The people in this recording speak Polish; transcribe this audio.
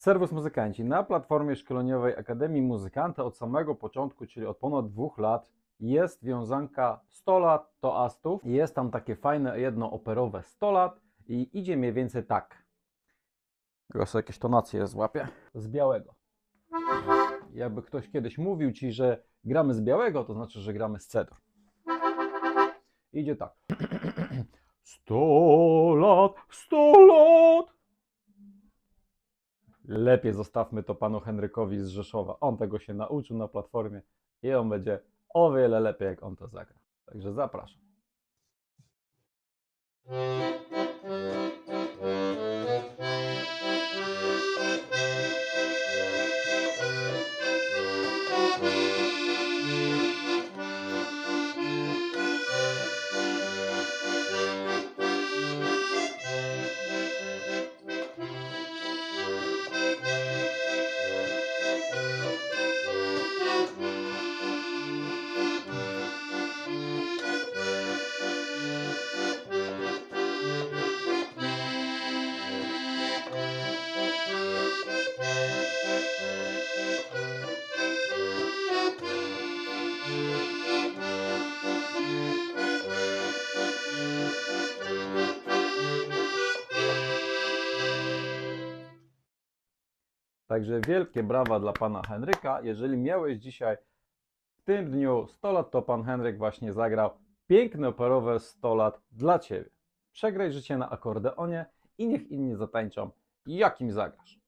Serwus muzykanci. Na platformie szkoleniowej Akademii Muzykanta od samego początku, czyli od ponad dwóch lat, jest wiązanka 100 lat to astów. I Jest tam takie fajne jedno operowe 100 lat i idzie mniej więcej tak. Ja sobie jakieś tonacje złapię. Z białego. Jakby ktoś kiedyś mówił ci, że gramy z białego, to znaczy, że gramy z cedru. Idzie tak. 100 lat, 100 lat. Lepiej zostawmy to panu Henrykowi z Rzeszowa. On tego się nauczył na platformie i on będzie o wiele lepiej, jak on to zagra. Także zapraszam. Także wielkie brawa dla pana Henryka. Jeżeli miałeś dzisiaj w tym dniu 100 lat, to pan Henryk właśnie zagrał piękne operowe 100 lat dla ciebie. Przegraj życie na akordeonie i niech inni zatańczą. Jakim zagrasz?